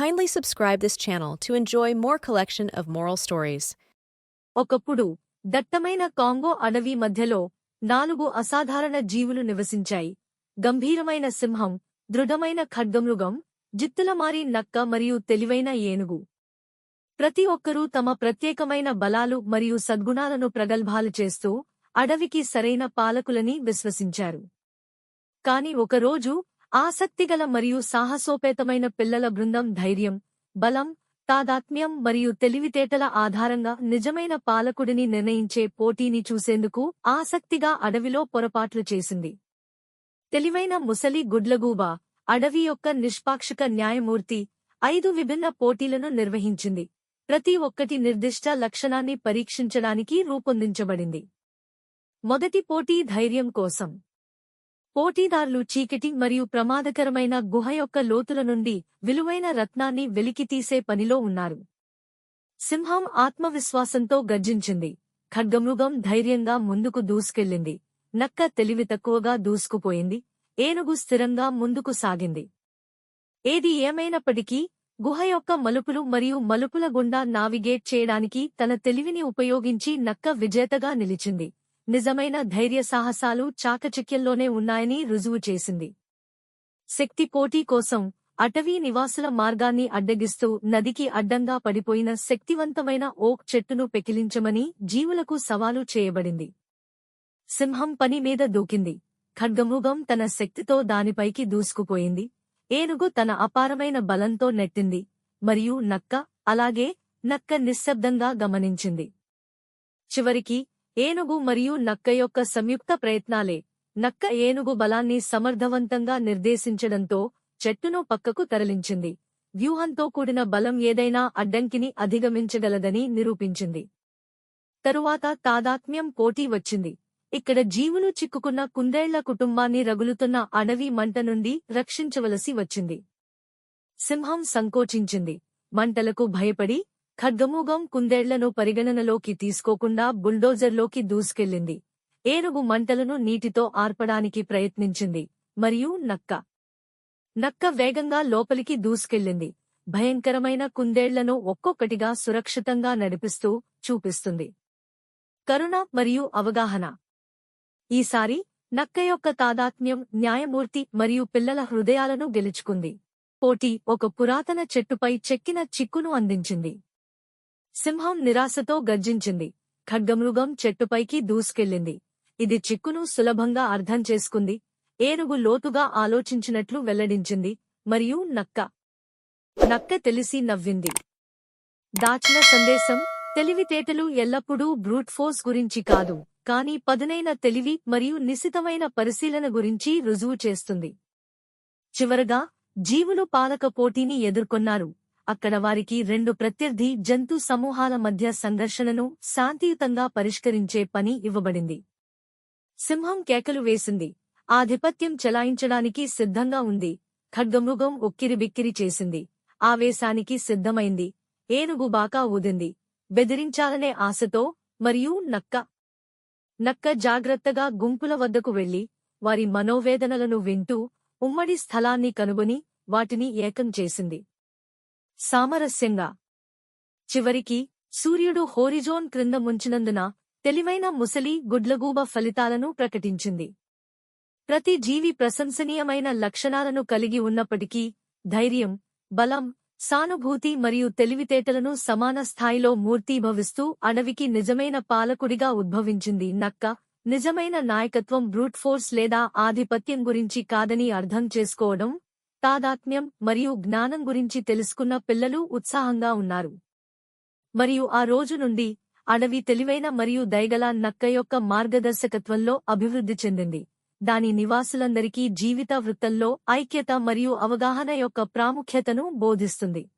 Kindly subscribe this channel to enjoy more collection of moral stories. ఒకప్పుడు దట్టమైన Congo అడవి మధ్యలో నాలుగు అసాధారణ జీవులు నివసించాయి. గంభీరమైన సింహం దృఢమైన ఖడ్గమృగం జిత్తులమారి నక్క మరియు తెలివైన ఏనుగు. ప్రతి ఒక్కరూ తమ ప్రత్యేకమైన బలాలు మరియు సద్గుణాలను ప్రగల్భాలు చేస్తూ అడవికి సరైన పాలకులని విశ్వసించారు. కాని ఒకరోజు ఆసక్తిగల మరియు సాహసోపేతమైన పిల్లల బృందం ధైర్యం బలం తాదాత్మ్యం మరియు తెలివితేటల ఆధారంగా నిజమైన పాలకుడిని నిర్ణయించే పోటీని చూసేందుకు ఆసక్తిగా అడవిలో పొరపాట్లు చేసింది. తెలివైన ముసలి గుడ్లగూబా అడవి యొక్క నిష్పాక్షిక న్యాయమూర్తి ఐదు విభిన్న పోటీలను నిర్వహించింది. ప్రతి ఒక్కటి నిర్దిష్ట లక్షణాన్ని పరీక్షించడానికి రూపొందించబడింది. మొదటి పోటీ ధైర్యం కోసం. పోటీదారులు చీకటి మరియు ప్రమాదకరమైన గుహ యొక్క లోతుల నుండి విలువైన రత్నాన్ని వెలికితీసే పనిలో ఉన్నారు. సింహం ఆత్మవిశ్వాసంతో గర్జించింది. ఖడ్గమృగం ధైర్యంగా ముందుకు దూసుకెళ్ళింది. నక్క తెలివి తక్కువగా దూసుకుపోయింది. ఏనుగు స్థిరంగా ముందుకు సాగింది. ఏది ఏమైనప్పటికీ గుహ యొక్క మలుపులు మరియు మలుపుల గుండా నావిగేట్ చేయడానికి తన తెలివిని ఉపయోగించి నక్క విజేతగా నిలిచింది. నిజమైన ధైర్య సాహసాలు చాకచక్యంలోనే ఉన్నాయని రుజువు చేసింది. శక్తి పోటీ కోసం అటవీ నివాసుల మార్గాన్ని అడ్డగిస్తూ నదికి అడ్డంగా పడిపోయిన శక్తివంతమైన ఓక్ చెట్టును పెకిలించమని జీవులకు సవాలు చేయబడింది. సింహం పని మీద దూకింది. ఖడ్గమృగం తన శక్తితో దానిపైకి దూసుకుపోయింది. ఏనుగు తన అపారమైన బలంతో నెట్టింది. మరియు నక్క అలాగే నక్క నిశ్శబ్దంగా గమనించింది. చివరికి ఏనుగు మరియు నక్క యొక్క సంయుక్త ప్రయత్నాలే. నక్క ఏనుగు బలాన్ని సమర్థవంతంగా నిర్దేశించడంతో చెట్టును పక్కకు తరలించింది. వ్యూహంతో కూడిన బలం ఏదైనా అడ్డంకిని అధిగమించగలదని నిరూపించింది. తరువాత తాదాత్మ్యం పోటీ వచ్చింది. ఇక్కడ జీవులు చిక్కుకున్న కుందేళ్ళ కుటుంబాన్ని రగులుతున్న అడవి మంట నుండి రక్షించవలసి వచ్చింది. సింహం సంకోచించింది. మంటలకు భయపడి ఖడ్గమూగం కుందేళ్ళను పరిగణనలోకి తీసుకోకుండా బుల్డోజర్లోకి దూసుకెళ్ళింది ఏనుగు మంటలను నీటితో ఆర్పడానికి ప్రయత్నించింది మరియు నక్క. నక్క వేగంగా లోపలికి దూసుకెళ్ళింది భయంకరమైన కుందేళ్ళను ఒక్కొక్కటిగా సురక్షితంగా నడిపిస్తూ చూపిస్తుంది. కరుణ మరియు అవగాహన. ఈసారి నక్క యొక్క తాదాత్మ్యం న్యాయమూర్తి మరియు పిల్లల హృదయాలను గెలుచుకుంది. పోటీ ఒక పురాతన చెట్టుపై చెక్కిన చిక్కును అందించింది. సింహం నిరాశతో గర్జించింది. ఖడ్గమృగం చెట్టుపైకి దూసుకెళ్ళింది. ఇది చిక్కును సులభంగా అర్థం చేసుకుంది. ఏనుగు లోతుగా ఆలోచించినట్లు వెల్లడించింది. మరియు నక్క. నక్క తెలిసి నవ్వింది. దాచిన సందేశం తెలివితేటలు ఎల్లప్పుడూ బ్రూట్ ఫోర్స్ గురించి కాదు. కానీ పదునైన తెలివి మరియు నిశితమైన పరిశీలన గురించి రుజువు చేస్తుంది. చివరగా జీవులు పాలక పోటీని ఎదుర్కొన్నారు. అక్కడ వారికి రెండు ప్రత్యర్థి జంతు సమూహాల మధ్య సంఘర్షణను శాంతియుతంగా పరిష్కరించే పని ఇవ్వబడింది. సింహం కేకలు వేసింది. ఆధిపత్యం చెలాయించడానికి సిద్ధంగా ఉంది. ఖడ్గమృగం ఉక్కిరిబిక్కిరి చేసింది. ఆవేశానికి సిద్ధమైంది. ఏనుగు బాకా ఊదింది. బెదిరించాలనే ఆశతో మరియు నక్క నక్క జాగ్రత్తగా గుంపుల వద్దకు వెళ్ళి వారి మనోవేదనలను వింటూ ఉమ్మడి స్థలాన్ని కనుగొని వాటిని ఏకం చేసింది. సామరస్యంగా. చివరికి సూర్యుడు హోరిజోన్ క్రింద ముంచినందున తెలివైన ముసలి గుడ్లగూబ ఫలితాలను ప్రకటించింది. ప్రతి జీవి ప్రశంసనీయమైన లక్షణాలను కలిగి ఉన్నప్పటికీ ధైర్యం బలం సానుభూతి మరియు తెలివితేటలను సమాన స్థాయిలో మూర్తీభవిస్తూ అడవికి నిజమైన పాలకుడిగా ఉద్భవించింది. నక్క నిజమైన నాయకత్వం బ్రూట్ ఫోర్స్ లేదా ఆధిపత్యం గురించి కాదని అర్థం చేసుకోవడం తాదాత్మ్యం మరియు జ్ఞానం గురించి తెలుసుకున్న పిల్లలు ఉత్సాహంగా ఉన్నారు. మరియు ఆ రోజు నుండి అడవి తెలివైన మరియు దయగల నక్క యొక్క మార్గదర్శకత్వంలో అభివృద్ధి చెందింది. దాని నివాసులందరికీ జీవిత వృత్తంలో ఐక్యత మరియు అవగాహన యొక్క ప్రాముఖ్యతను బోధిస్తుంది.